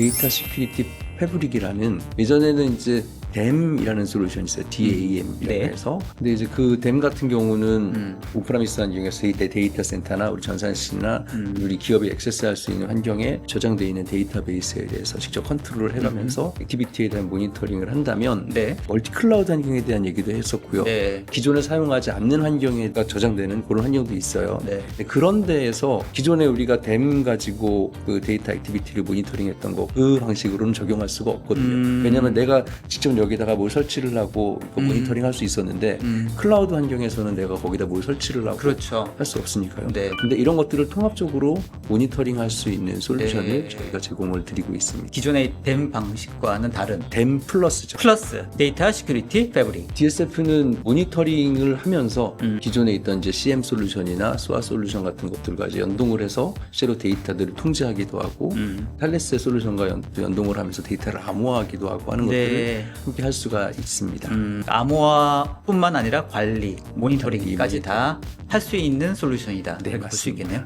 데이터 시큐리티 패브릭이라는 예전에는 이제 DAM이라는 솔루션이 있어요. DAM이라고 네. 해서. 근데 이제 그 DAM 같은 경우는 음. 오프라미스 환경에서 데이터, 데이터 센터나 우리 전산실이나 음. 우리 기업이 액세스할 수 있는 환경에 저장되어 있는 데이터베이스에 대해서 직접 컨트롤을 해가면서 액티비티에 대한 모니터링을 한다면 네. 멀티 클라우드 환경에 대한 얘기도 했었고요. 네. 기존에 사용하지 않는 환경에 저장되는 그런 환경도 있어요. 네. 그런 데에서 기존에 우리가 댐 가지고 그 데이터 액티비티를 모니터링했던 거 그 방식으로는 적용할 수가 없거든요. 음. 왜냐하면 내가 직접 여기다가 뭘 설치를 하고 그 음. 모니터링 할 수 있었는데 음. 클라우드 환경에서는 내가 거기다 뭘 설치를 하고 그렇죠. 할 수 없으니까요. 네. 근데 이런 것들을 통합적으로 모니터링 할 수 있는 솔루션을 네. 저희가 제공을 드리고 있습니다. 기존의 댐 방식과는 다른 댐 플러스죠. 플러스 데이터 시큐리티 패브릭. DSF는 모니터링을 하면서 음. 기존에 있던 이제 CM 솔루션이나 SOA 솔루션 같은 것들과 이제 연동을 해서 실제로 데이터들을 통제하기도 하고 음. 탈레스 솔루션과 연, 연동을 하면서 데이터를 암호화하기도 하고 하는 것들을 네. 함께 할 수가 있습니다. 음, 암호화뿐만 아니라 관리, 모니터링까지 다 할 수 있는 솔루션이다. 네, 볼수. 있겠네요.